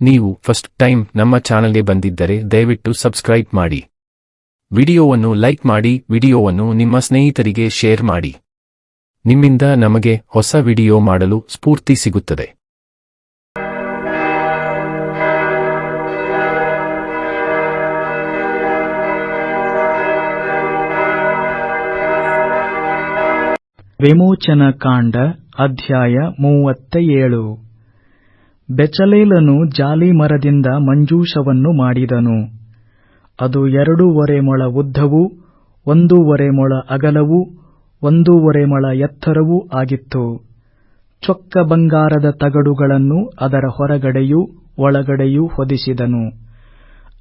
ನೀವು first time ನಮ್ಮ ಚಾನಲ್ಗೆ ಬಂದಿದ್ದರೆ ದಯವಿಟ್ಟು ಸಬ್ಸ್ಕ್ರೈಬ್ ಮಾಡಿ. ವಿಡಿಯೋವನ್ನು ಲೈಕ್ ಮಾಡಿ, ವಿಡಿಯೋವನ್ನು ನಿಮ್ಮ ಸ್ನೇಹಿತರಿಗೆ ಶೇರ್ ಮಾಡಿ. ನಿಮ್ಮಿಂದ ನಮಗೆ ಹೊಸ ವಿಡಿಯೋ ಮಾಡಲು ಸ್ಫೂರ್ತಿ ಸಿಗುತ್ತದೆ. ವಿಮೋಚನ ಕಾಂಡ ಅಧ್ಯಾಯ ಮೂವತ್ತ ಏಳು ಬೆಚಲೇಲನು ಜಾಲಿ ಮರದಿಂದ ಮಂಜೂಷವನ್ನು ಮಾಡಿದನು. ಅದು ಎರಡೂವರೆ ಮೊಳ ಉದ್ದವೂ, ಒಂದೂವರೆ ಮೊಳ ಅಗಲವೂ, ಒಂದೂವರೆ ಮೊಳ ಎತ್ತರವೂ ಆಗಿತ್ತು. ಚೊಕ್ಕ ಬಂಗಾರದ ತಗಡುಗಳನ್ನು ಅದರ ಹೊರಗಡೆಯೂ ಒಳಗಡೆಯೂ ಹೊದಿಸಿದನು.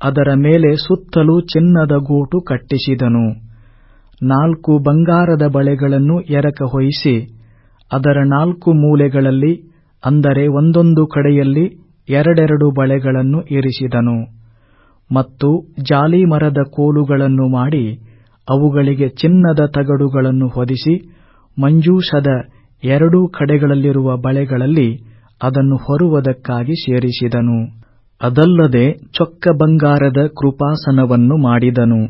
ಅದರ ಮೇಲೆ ಸುತ್ತಲೂ ಚಿನ್ನದ ಗೂಟು ಕಟ್ಟಿಸಿದನು. ನಾಲ್ಕು ಬಂಗಾರದ ಬಳೆಗಳನ್ನು ಎರಕ ಹೊಯಿಸಿ, ಅದರ ನಾಲ್ಕು ಮೂಲೆಗಳಲ್ಲಿ ಅಂದರೆ ಒಂದೊಂದು ಕಡೆಯಲ್ಲಿ ಎರಡೆರಡು ಬಳೆಗಳನ್ನು ಇರಿಸಿದನು. ಮತ್ತು ಜಾಲಿ ಮರದ ಕೋಲುಗಳನ್ನು ಮಾಡಿ ಅವುಗಳಿಗೆ ಚಿನ್ನದ ತಗಡುಗಳನ್ನು ಹೊದಿಸಿ ಮಂಜೂಷದ ಎರಡೂ ಕಡೆಗಳಲ್ಲಿರುವ ಬಳೆಗಳಲ್ಲಿ ಅದನ್ನು ಹೊರುವುದಕ್ಕಾಗಿ ಸೇರಿಸಿದನು. ಅದಲ್ಲದೆ ಚೊಕ್ಕ ಬಂಗಾರದ ಕೃಪಾಸನವನ್ನು ಮಾಡಿದನು.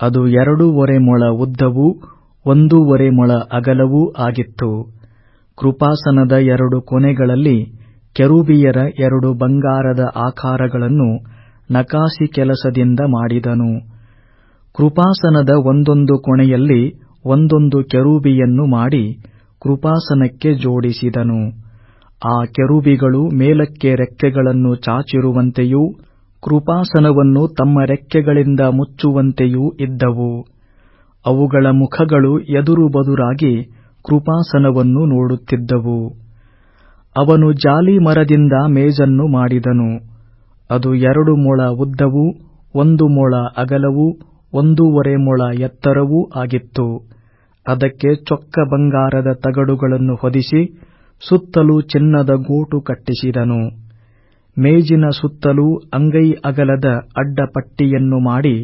ಅದು ಎರಡೂವರೆ ಮೊಳ ಉದ್ದವೂ ಒಂದೂವರೆ ಮೊಳ ಅಗಲವೂ ಆಗಿತ್ತು. ಕೃಪಾಸನದ ಎರಡು ಕೊನೆಗಳಲ್ಲಿ ಕೆರೂಬಿಯರ ಎರಡು ಬಂಗಾರದ ಆಕಾರಗಳನ್ನು ನಕಾಸಿ ಕೆಲಸದಿಂದ ಮಾಡಿದನು. ಕೃಪಾಸನದ ಒಂದೊಂದು ಕೊನೆಯಲ್ಲಿ ಒಂದೊಂದು ಕೆರೂಬಿಯನ್ನು ಮಾಡಿ ಕೃಪಾಸನಕ್ಕೆ ಜೋಡಿಸಿದನು. ಆ ಕೆರೂಬಿಗಳು ಮೇಲಕ್ಕೆ ರೆಕ್ಕೆಗಳನ್ನು ಚಾಚಿರುವಂತೆಯೂ ಕೃಪಾಸನವನ್ನು ತಮ್ಮ ರೆಕ್ಕೆಗಳಿಂದ ಮುಚ್ಚುವಂತೆಯೂ ಇದ್ದವು. ಅವುಗಳ ಮುಖಗಳು ಎದುರು ಬದುರಾಗಿ ಕೃಪಾಸನವನ್ನು ನೋಡುತ್ತಿದ್ದವು. ಅವನು ಜಾಲಿ ಮರದಿಂದ ಮೇಜನ್ನು ಮಾಡಿದನು. ಅದು ಎರಡು ಮೊಳ ಉದ್ದವೂ, ಒಂದು ಮೊಳ ಅಗಲವೂ, ಒಂದೂವರೆ ಮೊಳ ಎತ್ತರವೂ ಆಗಿತ್ತು. ಅದಕ್ಕೆ ಚೊಕ್ಕ ಬಂಗಾರದ ತಗಡುಗಳನ್ನು ಹೊದಿಸಿ ಸುತ್ತಲೂ ಚಿನ್ನದ ಗೂಟು ಕಟ್ಟಿಸಿದನು. ಮೇಜಿನ ಸುತ್ತಲೂ ಅಂಗೈ ಅಗಲದ ಅಡ್ಡಪಟ್ಟಿಯನ್ನು ಮಾಡಿ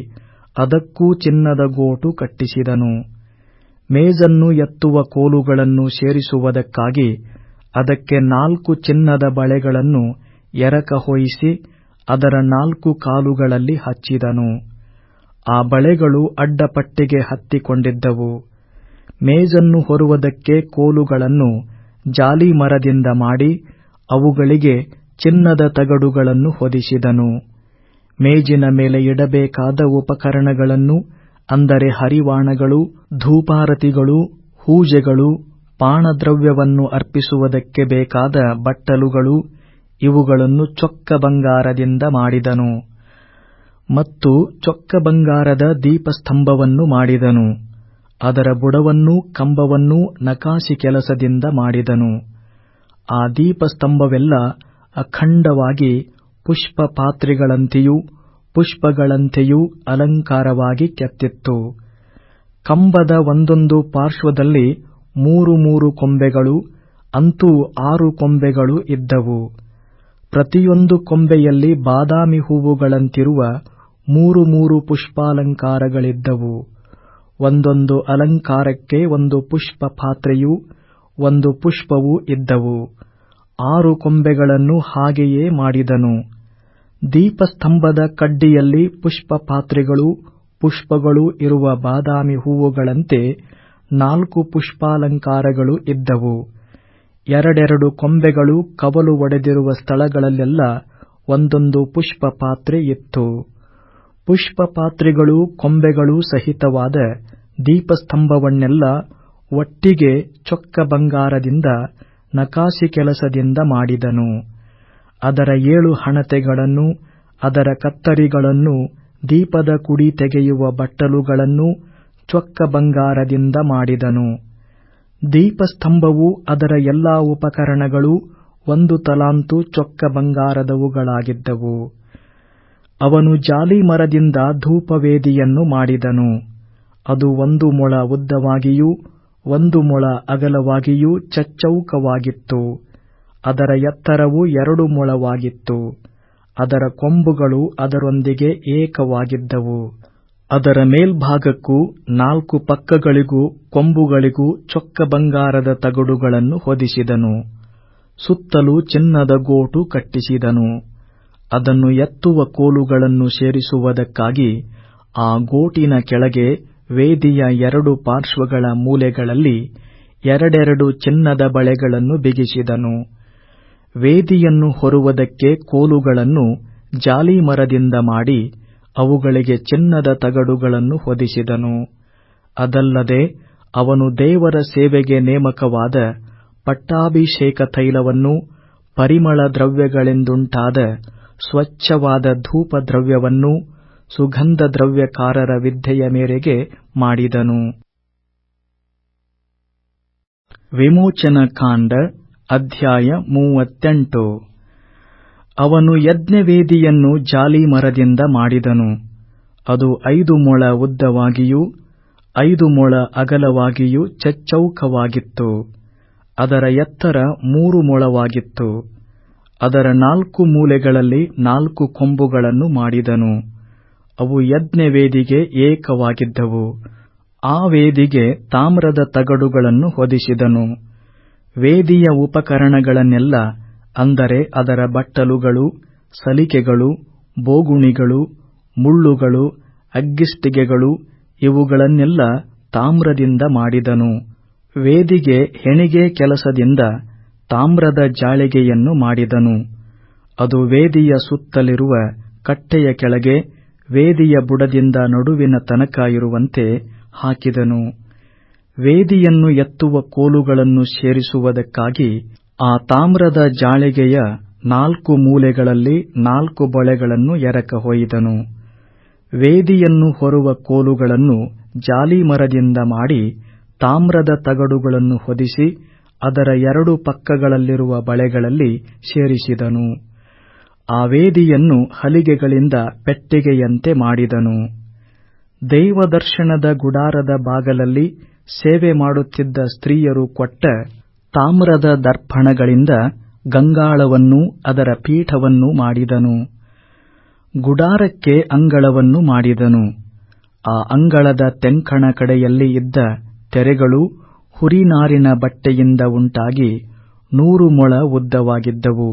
ಅದಕ್ಕೂ ಚಿನ್ನದ ಗೋಟು ಕಟ್ಟಿಸಿದನು. ಮೇಜನ್ನು ಎತ್ತುವ ಕೋಲುಗಳನ್ನು ಸೇರಿಸುವುದಕ್ಕಾಗಿ ಅದಕ್ಕೆ ನಾಲ್ಕು ಚಿನ್ನದ ಬಳೆಗಳನ್ನು ಎರಕ ಹೊಯಿಸಿ ಅದರ ನಾಲ್ಕು ಕಾಲುಗಳಲ್ಲಿ ಹಚ್ಚಿದನು. ಆ ಬಳೆಗಳು ಅಡ್ಡಪಟ್ಟಿಗೆ ಹತ್ತಿಕೊಂಡಿದ್ದವು. ಮೇಜನ್ನು ಹೊರುವುದಕ್ಕೆ ಕೋಲುಗಳನ್ನು ಜಾಲಿ ಮರದಿಂದ ಮಾಡಿ ಅವುಗಳಿಗೆ ಚಿನ್ನದ ತಗಡುಗಳನ್ನು ಹೊದಿಸಿದನು. ಮೇಜಿನ ಮೇಲೆ ಇಡಬೇಕಾದ ಉಪಕರಣಗಳನ್ನು ಅಂದರೆ ಹರಿವಾಣಗಳು, ಧೂಪಾರತಿಗಳು, ಹೂಜೆಗಳು ಪಾಣದ್ರವ್ಯವನ್ನು ಅರ್ಪಿಸುವುದಕ್ಕೆ ಬೇಕಾದ ಬಟ್ಟಲುಗಳು, ಇವುಗಳನ್ನು ಚೊಕ್ಕ ಬಂಗಾರದಿಂದ ಮಾಡಿದನು ಮತ್ತು ಚೊಕ್ಕ ಬಂಗಾರದ ದೀಪಸ್ತಂಭವನ್ನು ಮಾಡಿದನು. ಅದರ ಬುಡವನ್ನೂ ಕಂಬವನ್ನೂ ನಕಾಸಿ ಕೆಲಸದಿಂದ ಮಾಡಿದನು. ಆ ದೀಪಸ್ತಂಭವೆಲ್ಲ ಅಖಂಡವಾಗಿ ಪುಷ್ಪ ಪಾತ್ರೆಗಳಂತೆಯೂ ಪುಷ್ಪಗಳಂತೆಯೂ ಅಲಂಕಾರವಾಗಿ ಕೆತ್ತಿತ್ತು. ಕಂಬದ ಒಂದೊಂದು ಪಾರ್ಶ್ವದಲ್ಲಿ ಮೂರು ಮೂರು ಕೊಂಬೆಗಳು, ಅಂತೂ ಆರು ಕೊಂಬೆಗಳು ಇದ್ದವು. ಪ್ರತಿಯೊಂದು ಕೊಂಬೆಯಲ್ಲಿ ಬಾದಾಮಿ ಹೂವುಗಳಂತಿರುವ ಮೂರು ಮೂರು ಪುಷ್ಪಾಲಂಕಾರಗಳಿದ್ದವು. ಒಂದೊಂದು ಅಲಂಕಾರಕ್ಕೆ ಒಂದು ಪುಷ್ಪ ಪಾತ್ರೆಯೂ, ಒಂದು ಪುಷ್ಪವೂ ಇದ್ದವು. ಆರು ಕೊಂಬೆಗಳನ್ನು ಹಾಗೆಯೇ ಮಾಡಿದನು. ದೀಪಸ್ತಂಭದ ಕಡ್ಡಿಯಲ್ಲಿ ಪುಷ್ಪ ಪಾತ್ರೆಗಳು ಪುಷ್ಪಗಳು ಇರುವ ಬಾದಾಮಿ ಹೂವುಗಳಂತೆ ನಾಲ್ಕು ಪುಷ್ಪಾಲಂಕಾರಗಳು ಇದ್ದವು. ಎರಡೆರಡು ಕೊಂಬೆಗಳು ಕವಲು ಒಡೆದಿರುವ ಸ್ಥಳಗಳಲ್ಲೆಲ್ಲ ಒಂದೊಂದು ಪುಷ್ಪ ಪಾತ್ರೆ ಇತ್ತು. ಪುಷ್ಪ ಪಾತ್ರೆಗಳೂ ಕೊಂಬೆಗಳೂ ಸಹಿತವಾದ ದೀಪಸ್ತಂಭವನ್ನೆಲ್ಲ ಒಟ್ಟಿಗೆ ಚೊಕ್ಕ ಬಂಗಾರದಿಂದ ನಕಾಸಿ ಕೆಲಸದಿಂದ ಮಾಡಿದನು. ಅದರ ಏಳು ಹಣತೆಗಳನ್ನು, ಅದರ ಕತ್ತರಿಗಳನ್ನು, ದೀಪದ ಕುಡಿ ತೆಗೆಯುವ ಬಟ್ಟಲುಗಳನ್ನು ಚೊಕ್ಕ ಬಂಗಾರದಿಂದ ಮಾಡಿದನು. ದೀಪಸ್ತಂಭವು ಅದರ ಎಲ್ಲಾ ಉಪಕರಣಗಳು ಒಂದು ತಲಾಂತು ಚೊಕ್ಕ ಬಂಗಾರದವುಗಳಾಗಿದ್ದವು. ಅವನು ಜಾಲಿ ಮರದಿಂದ ಧೂಪವೇದಿಯನ್ನು ಮಾಡಿದನು. ಅದು ಒಂದು ಮೊಳ ಉದ್ದವಾಗಿಯೂ, ಒಂದು ಮೊಳ ಅಗಲವಾಗಿಯೂ ಚಚ್ಚೌಕವಾಗಿತ್ತು. ಅದರ ಎತ್ತರವು ಎರಡು ಮೊಳವಾಗಿತ್ತು. ಅದರ ಕೊಂಬುಗಳು ಅದರೊಂದಿಗೆ ಏಕವಾಗಿದ್ದವು. ಅದರ ಮೇಲ್ಭಾಗಕ್ಕೂ ನಾಲ್ಕು ಪಕ್ಕಗಳಿಗೂ ಕೊಂಬುಗಳಿಗೂ ಚೊಕ್ಕ ಬಂಗಾರದ ತಗಡುಗಳನ್ನು ಹೊದಿಸಿದನು. ಸುತ್ತಲೂ ಚಿನ್ನದ ಗೋಟು ಕಟ್ಟಿಸಿದನು. ಅದನ್ನು ಎತ್ತುವ ಕೋಲುಗಳನ್ನು ಸೇರಿಸುವುದಕ್ಕಾಗಿ ಆ ಗೋಟಿನ ಕೆಳಗೆ ವೇದಿಯ ಎರಡು ಪಾರ್ಶ್ವಗಳ ಮೂಲೆಗಳಲ್ಲಿ ಎರಡೆರಡು ಚಿನ್ನದ ಬಳೆಗಳನ್ನು ಬಿಗಿಸಿದನು. ವೇದಿಯನ್ನು ಹೊರುವುದಕ್ಕೆ ಕೋಲುಗಳನ್ನು ಜಾಲೀಮರದಿಂದ ಮಾಡಿ ಅವುಗಳಿಗೆ ಚಿನ್ನದ ತಗಡುಗಳನ್ನು ಹೊದಿಸಿದನು. ಅದಲ್ಲದೆ ಅವನು ದೇವರ ಸೇವೆಗೆ ನೇಮಕವಾದ ಪಟ್ಟಾಭಿಷೇಕ ತೈಲವನ್ನು ಪರಿಮಳ ದ್ರವ್ಯಗಳೆಂದುಂಟಾದ ಸ್ವಚ್ಛವಾದ ಧೂಪ ದ್ರವ್ಯವನ್ನು ಸುಗಂಧ ದ್ರವ್ಯಕಾರರ ವಿದ್ಯೆಯ ಮೇರೆಗೆ ಮಾಡಿದನು. ವಿಮೋಚನ ಕಾಂಡ ಅಧ್ಯಾಯ ಮೂವತ್ತೆಂಟು. ಅವನು ಯಜ್ಞವೇದಿಯನ್ನು ಜಾಲಿ ಮರದಿಂದ ಮಾಡಿದನು. ಅದು ಐದು ಮೊಳ ಉದ್ದವಾಗಿಯೂ, ಐದು ಮೊಳ ಅಗಲವಾಗಿಯೂ ಚಚ್ಚೌಕವಾಗಿತ್ತು. ಅದರ ಎತ್ತರ ಮೂರು ಮೊಳವಾಗಿತ್ತು. ಅದರ ನಾಲ್ಕು ಮೂಲೆಗಳಲ್ಲಿ ನಾಲ್ಕು ಕೊಂಬುಗಳನ್ನು ಮಾಡಿದನು. ಅವು ಯಜ್ಞವೇದಿಗೆ ಏಕವಾಗಿದ್ದವು. ಆ ವೇದಿಗೆ ತಾಮ್ರದ ತಗಡುಗಳನ್ನು ಹೊದಿಸಿದನು. ವೇದಿಯ ಉಪಕರಣಗಳನ್ನೆಲ್ಲ, ಅಂದರೆ ಅದರ ಬಟ್ಟಲುಗಳು, ಸಲಿಕೆಗಳು, ಬೋಗುಣಿಗಳು, ಮುಳ್ಳುಗಳು, ಅಗ್ಗಿಷ್ಟಿಗೆಗಳು, ಇವುಗಳನ್ನೆಲ್ಲ ತಾಮ್ರದಿಂದ ಮಾಡಿದನು. ವೇದಿಗೆ ಹೆಣಿಗೆ ಕೆಲಸದಿಂದ ತಾಮ್ರದ ಜಾಳಿಗೆಯನ್ನು ಮಾಡಿದನು. ಅದು ವೇದಿಯ ಸುತ್ತಲಿರುವ ಕಟ್ಟೆಯ ಕೆಳಗೆ ವೇದಿಯ ಬುಡದಿಂದ ನಡುವಿನ ತನಕ ಇರುವಂತೆ ಹಾಕಿದನು. ವೇದಿಯನ್ನು ಎತ್ತುವ ಕೋಲುಗಳನ್ನು ಸೇರಿಸುವುದಕ್ಕಾಗಿ ಆ ತಾಮ್ರದ ಜಾಳಿಗೆಯ ನಾಲ್ಕು ಮೂಲೆಗಳಲ್ಲಿ ನಾಲ್ಕು ಬಳೆಗಳನ್ನು ಎರಕ ಹೊಯ್ದನು. ವೇದಿಯನ್ನು ಹೊರುವ ಕೋಲುಗಳನ್ನು ಜಾಲೀಮರದಿಂದ ಮಾಡಿ ತಾಮ್ರದ ತಗಡುಗಳನ್ನು ಹೊದಿಸಿ ಅದರ ಎರಡು ಪಕ್ಕಗಳಲ್ಲಿರುವ ಬಳೆಗಳಲ್ಲಿ ಸೇರಿಸಿದನು. ಆ ವೇದಿಯನ್ನು ಹಲಿಗೆಗಳಿಂದ ಪೆಟ್ಟಿಗೆಯಂತೆ ಮಾಡಿದನು. ದೈವದರ್ಶನದ ಗುಡಾರದ ಬಾಗಲಲ್ಲಿ ಸೇವೆ ಮಾಡುತ್ತಿದ್ದ ಸ್ತ್ರೀಯರು ಕೊಟ್ಟ ತಾಮ್ರದ ದರ್ಪಣಗಳಿಂದ ಗಂಗಾಳವನ್ನೂ ಅದರ ಪೀಠವನ್ನು ಮಾಡಿದನು. ಗುಡಾರಕ್ಕೆ ಅಂಗಳವನ್ನು ಮಾಡಿದನು. ಆ ಅಂಗಳದ ತೆಂಕಣ ಕಡೆಯಲ್ಲಿ ಇದ್ದ ತೆರೆಗಳು ಹುರಿನಾರಿನ ಬಟ್ಟೆಯಿಂದ ಉಂಟಾಗಿ ನೂರು ಮೊಳ ಉದ್ದವಾಗಿದ್ದವು.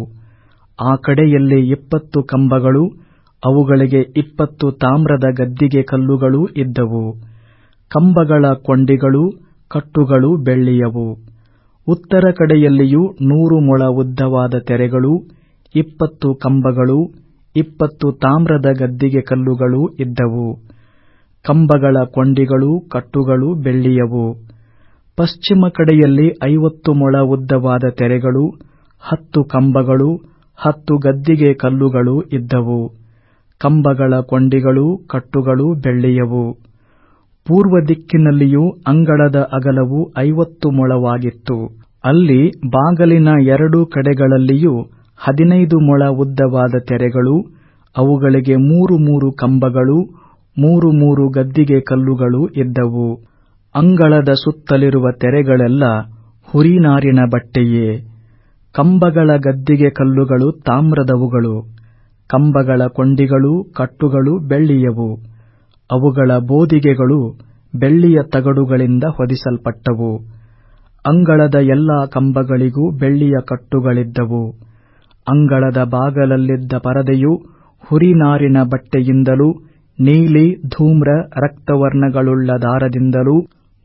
ಆ ಕಡೆಯಲ್ಲಿ ಇಪ್ಪತ್ತು ಕಂಬಗಳು, ಅವುಗಳಿಗೆ ಇಪ್ಪತ್ತು ತಾಮ್ರದ ಗದ್ದಿಗೆ ಕಲ್ಲುಗಳೂ ಇದ್ದವು. ಕಂಬಗಳ ಕೊಂಡಿಗಳು ಕಟ್ಟುಗಳು ಬೆಳ್ಳಿಯವು. ಉತ್ತರ ಕಡೆಯಲ್ಲಿಯೂ ನೂರು ಮೊಳ ಉದ್ದವಾದ ತೆರೆಗಳು, ಇಪ್ಪತ್ತು ಕಂಬಗಳು, ಇಪ್ಪತ್ತು ತಾಮ್ರದ ಗದ್ದಿಗೆ ಕಲ್ಲುಗಳು ಇದ್ದವು. ಕಂಬಗಳ ಕೊಂಡಿಗಳು ಕಟ್ಟುಗಳು ಬೆಳ್ಳಿಯವು. ಪಶ್ಚಿಮ ಕಡೆಯಲ್ಲಿ ಐವತ್ತು ಮೊಳ ಉದ್ದವಾದ ತೆರೆಗಳು, ಹತ್ತು ಕಂಬಗಳು, ಹತ್ತು ಗದ್ದಿಗೆ ಕಲ್ಲುಗಳು ಇದ್ದವು. ಕಂಬಗಳ ಕೊಂಡಿಗಳು, ಕಟ್ಟುಗಳು ಬೆಳ್ಳಿಯವು. ಪೂರ್ವ ದಿಕ್ಕಿನಲ್ಲಿಯೂ ಅಂಗಳದ ಅಗಲವು ಐವತ್ತು ಮೊಳವಾಗಿತ್ತು. ಅಲ್ಲಿ ಬಾಗಲಿನ ಎರಡೂ ಕಡೆಗಳಲ್ಲಿಯೂ ಹದಿನೈದು ಮೊಳ ಉದ್ದವಾದ ತೆರೆಗಳು, ಅವುಗಳಿಗೆ ಮೂರು ಮೂರು ಕಂಬಗಳು, ಮೂರು ಮೂರು ಗದ್ದಿಗೆ ಕಲ್ಲುಗಳು ಇದ್ದವು. ಅಂಗಳದ ಸುತ್ತಲಿರುವ ತೆರೆಗಳೆಲ್ಲ ಹುರಿನಾರಿನ ಬಟ್ಟೆಯೇ. ಕಂಬಗಳ ಗದ್ದಿಗೆ ಕಲ್ಲುಗಳು ತಾಮ್ರದವುಗಳು. ಕಂಬಗಳ ಕೊಂಡಿಗಳು, ಕಟ್ಟುಗಳು ಬೆಳ್ಳಿಯವು. ಅವುಗಳ ಬೋದಿಗೆಗಳು ಬೆಳ್ಳಿಯ ತಗಡುಗಳಿಂದ ಹೊದಿಸಲ್ಪಟ್ಟವು. ಅಂಗಳದ ಎಲ್ಲಾ ಕಂಬಗಳಿಗೂ ಬೆಳ್ಳಿಯ ಕಟ್ಟುಗಳಿದ್ದವು. ಅಂಗಳದ ಬಾಗಲಲ್ಲಿದ್ದ ಪರದೆಯು ಹುರಿನಾರಿನ ಬಟ್ಟೆಯಿಂದಲೂ, ನೀಲಿ, ಧೂಮ್ರ ರಕ್ತವರ್ಣಗಳುಳ್ಳ ದಾರದಿಂದಲೂ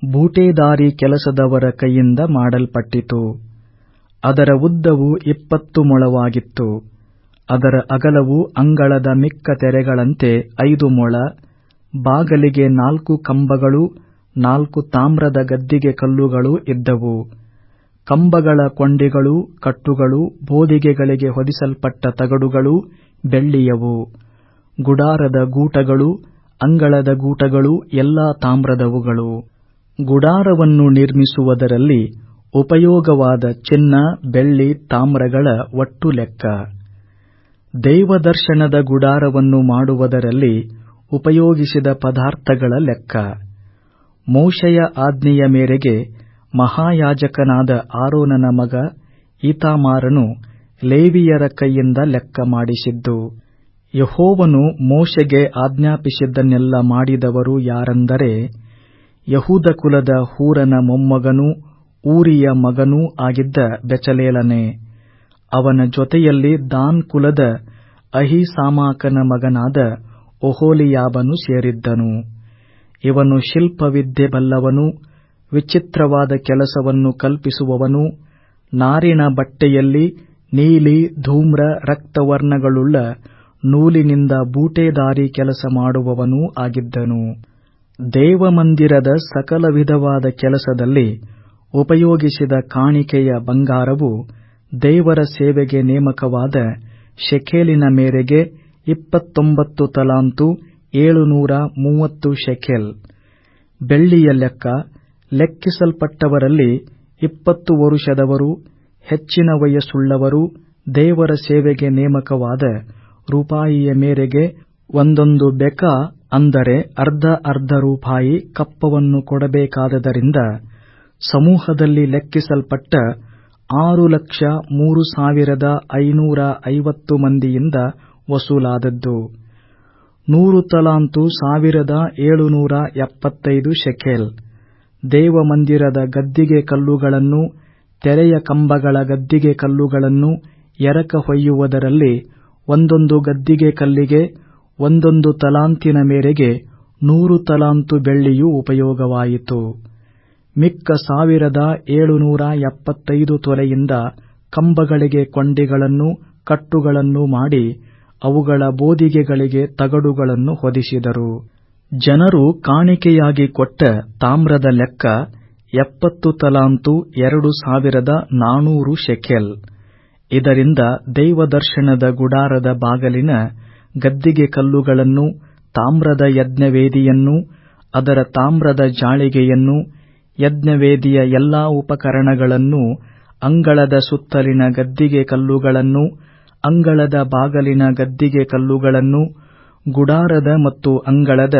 ಬೂಟೇದಾರಿ ಕೆಲಸದವರ ಕೈಯಿಂದ ಮಾಡಲ್ಪಟ್ಟಿತು. ಅದರ ಉದ್ದವು ಇಪ್ಪತ್ತು ಮೊಳವಾಗಿತ್ತು. ಅದರ ಅಗಲವು ಅಂಗಳದ ಮಿಕ್ಕ ತೆರೆಗಳಂತೆ ಐದು ಮೊಳ ಬಾಗಲಿಗೆ ನಾಲ್ಕು ಕಂಬಗಳು, ನಾಲ್ಕು ತಾಮ್ರದ ಗದ್ದಿಗೆ ಕಲ್ಲುಗಳು ಇದ್ದವು. ಕಂಬಗಳ ಕೊಂಡಿಗಳು, ಕಟ್ಟುಗಳು, ಬೋದಿಗೆಗಳಿಗೆ ಹೊದಿಸಲ್ಪಟ್ಟ ತಗಡುಗಳು ಬೆಳ್ಳಿಯವು. ಗುಡಾರದ ಗೂಟಗಳು, ಅಂಗಳದ ಗೂಟಗಳು ಎಲ್ಲಾ ತಾಮ್ರದವುಗಳು. ಗುಡಾರವನ್ನು ನಿರ್ಮಿಸುವುದರಲ್ಲಿ ಉಪಯೋಗವಾದ ಚಿನ್ನ, ಬೆಳ್ಳಿ, ತಾಮ್ರಗಳ ಒಟ್ಟು ಲೆಕ್ಕ. ದೇವದರ್ಶನದ ಗುಡಾರವನ್ನು ಮಾಡುವುದರಲ್ಲಿ ಉಪಯೋಗಿಸಿದ ಪದಾರ್ಥಗಳ ಲೆಕ್ಕ. ಮೋಶೆಯ ಆಜ್ಞೆಯ ಮೇರೆಗೆ ಮಹಾಯಾಜಕನಾದ ಆರೋನನ ಮಗ ಈತಾಮಾರನು ಲೇವಿಯರ ಕೈಯಿಂದ ಲೆಕ್ಕ ಮಾಡಿಸಿದ್ದು, ಯಹೋವನು ಮೋಶೆಗೆ ಆಜ್ಞಾಪಿಸಿದ್ದನ್ನೆಲ್ಲ ಮಾಡಿದವರು ಯಾರೆಂದರೆ ಯಹೂದ ಕುಲದ ಹೂರನ ಮೊಮ್ಮಗನೂ ಊರಿಯ ಮಗನೂ ಆಗಿದ್ದ ಬೆಚಲೇಲನೆ. ಅವನ ಜೊತೆಯಲ್ಲಿ ದಾನ್ ಕುಲದ ಅಹಿಸಾಮಾಕನ ಮಗನಾದ ಒಹೋಲಿಯಾಬನು ಸೇರಿದ್ದನು. ಇವನು ಶಿಲ್ಪವಿದ್ಯೆ ಬಲ್ಲವನು ವಿಚಿತ್ರವಾದ ಕೆಲಸವನ್ನು ಕಲ್ಪಿಸುವವನು, ನಾರಿನ ಬಟ್ಟೆಯಲ್ಲಿ ನೀಲಿ, ಧೂಮ್ರ ರಕ್ತವರ್ಣಗಳುಳ್ಳ ನೂಲಿನಿಂದ ಬೂಟೆದಾರಿ ಕೆಲಸ ಮಾಡುವವನೂ ಆಗಿದ್ದನು. ದೇವಮಂದಿರದ ಸಕಲ ವಿಧವಾದ ಕೆಲಸದಲ್ಲಿ ಉಪಯೋಗಿಸಿದ ಕಾಣಿಕೆಯ ಬಂಗಾರವು ದೇವರ ಸೇವೆಗೆ ನೇಮಕವಾದ ಶೆಕೇಲಿನ ಮೇರೆಗೆ ಇಪ್ಪತ್ತೊಂಬತ್ತು ತಲಾಂತು ಏಳುನೂರ ಮೂವತ್ತು ಶೆಕೆಲ್. ಬೆಳ್ಳಿಯ ಲೆಕ್ಕ ಲೆಕ್ಕಿಸಲ್ಪಟ್ಟವರಲ್ಲಿ ಇಪ್ಪತ್ತು ವರುಷದವರು, ಹೆಚ್ಚಿನ ವಯಸ್ಸುಳ್ಳವರು ದೇವರ ಸೇವೆಗೆ ನೇಮಕವಾದ ರೂಪಾಯಿಯ ಮೇರೆಗೆ ಒಂದೊಂದು ಬೆಕ, ಅಂದರೆ ಅರ್ಧ ಅರ್ಧ ರೂಪಾಯಿ ಕಪ್ಪವನ್ನು ಕೊಡಬೇಕಾದದರಿಂದ ಸಮೂಹದಲ್ಲಿ ಲೆಕ್ಕಿಸಲ್ಪಟ್ಟ ಆರು ಲಕ್ಷ ಮೂರು ಸಾವಿರದ ಐನೂರ ಐವತ್ತು ಮಂದಿಯಿಂದ ವಸೂಲಾದದ್ದು. ನೂರು ತಲಾಂತು ಸಾವಿರದ ಏಳುನೂರ ಎಪ್ಪತ್ತೈದು ಶೆಕೆಲ್. ದೇವಮಂದಿರದ ಗದ್ದಿಗೆ ಕಲ್ಲುಗಳನ್ನು, ತೆರೆಯ ಕಂಬಗಳ ಗದ್ದಿಗೆ ಕಲ್ಲುಗಳನ್ನು ಎರಕ ಹೊಯ್ಯುವುದರಲ್ಲಿ ಒಂದೊಂದು ಗದ್ದಿಗೆ ಕಲ್ಲಿಗೆ, ಒಂದೊಂದು ತಲಾಂತಿನ ಮೇರೆಗೆ ನೂರು ತಲಾಂತು ಬೆಳ್ಳಿಯು ಉಪಯೋಗವಾಯಿತು. ಮಿಕ್ಕ ಸಾವಿರದ ಏಳುನೂರ ಎಪ್ಪತ್ತೈದು ತೊಲೆಯಿಂದ ಕಂಬಗಳಿಗೆ ಕೊಂಡಿಗಳನ್ನು, ಕಟ್ಟುಗಳನ್ನು ಮಾಡಿ ಅವುಗಳ ಬೋದಿಗೆಗಳಿಗೆ ತಗಡುಗಳನ್ನು ಹೊದಿಸಿದರು. ಜನರು ಕಾಣಿಕೆಯಾಗಿ ಕೊಟ್ಟ ತಾಮ್ರದ ಲೆಕ್ಕ ಎಪ್ಪತ್ತು ತಲಾಂತು ಎರಡು ಸಾವಿರದ ನಾನೂರು ಶೆಕೆಲ್. ಇದರಿಂದ ದೈವದರ್ಶನದ ಗುಡಾರದ ಬಾಗಲಿನ ಗದ್ದಿಗೆ ಕಲ್ಲುಗಳನ್ನು, ತಾಮ್ರದ ಯಜ್ಞವೇದಿಯನ್ನು, ಅದರ ತಾಮ್ರದ ಜಾಳಿಗೆಯನ್ನು, ಯಜ್ಞವೇದಿಯ ಎಲ್ಲಾ ಉಪಕರಣಗಳನ್ನು, ಅಂಗಳದ ಸುತ್ತಲಿನ ಗದ್ದಿಗೆ ಕಲ್ಲುಗಳನ್ನು ಅಂಗಳದ ಬಾಗಲಿನ ಗದ್ದಿಗೆ ಕಲ್ಲುಗಳನ್ನು ಗುಡಾರದ ಮತ್ತು ಅಂಗಳದ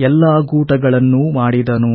ಎಲ್ಲಾ ಗೂಟಗಳನ್ನೂ ಮಾಡಿದನು.